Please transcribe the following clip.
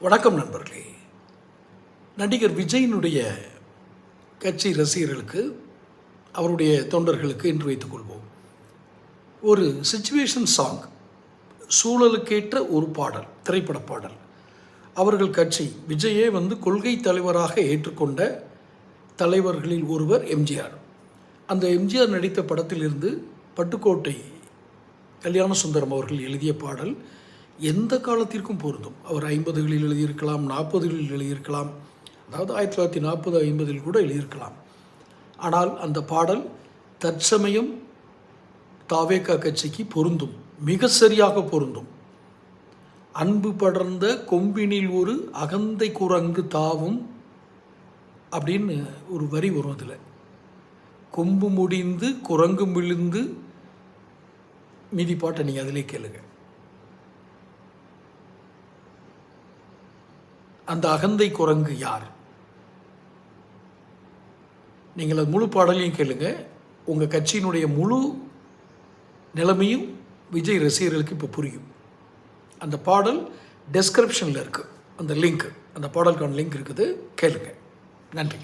வணக்கம் நண்பர்களே. நடிகர் விஜயினுடைய கட்சி ரசிகர்களுக்கு அவருடைய தொண்டர்களுக்கு என்று வைத்துக்கொள்வோம் ஒரு சுச்சுவேஷன் சாங் சூழலுக்கேற்ற ஒரு பாடல் திரைப்பட பாடல். அவர்கள் கட்சி விஜயே வந்து கொள்கை தலைவராக ஏற்றுக்கொண்ட தலைவர்களில் ஒருவர் எம்ஜிஆர். அந்த எம்ஜிஆர் நடித்த படத்திலிருந்து பட்டுக்கோட்டை கல்யாண சுந்தரம் அவர்கள் எழுதிய பாடல் எந்த காலத்திற்கும் பொருந்தும். அவர் ஐம்பதுகளில் எழுதியிருக்கலாம் நாற்பதுகளில் எழுதியிருக்கலாம் அதாவது ஆயிரத்தி தொள்ளாயிரத்தி நாற்பது ஐம்பதில் கூட எழுதியிருக்கலாம். ஆனால் அந்த பாடல் தற்சமயம் தாவேக்கா கட்சிக்கு பொருந்தும் மிக சரியாக பொருந்தும். அன்பு படர்ந்த கொம்பினில் ஒரு அகந்தை குரங்கு தாவும் அப்படின்னு ஒரு வரி வரும் அதில். கொம்பு முடிந்து குரங்கு விழுந்து மீதி பாட்டை நீங்கள் அதிலே கேளுங்கள் அந்த அகந்தை குரங்கு யார்? நீங்கள் அது முழு பாடலையும் கேளுங்க. உங்கள் கட்சியினுடைய முழு நிலைமையும் விஜய் ரசிகர்களுக்கு இப்போ புரியும். அந்த பாடல் டெஸ்கிரிப்ஷனில் இருக்குது அந்த லிங்க் அந்த பாடலுக்கான லிங்க் இருக்குது. கேளுங்க. நன்றி.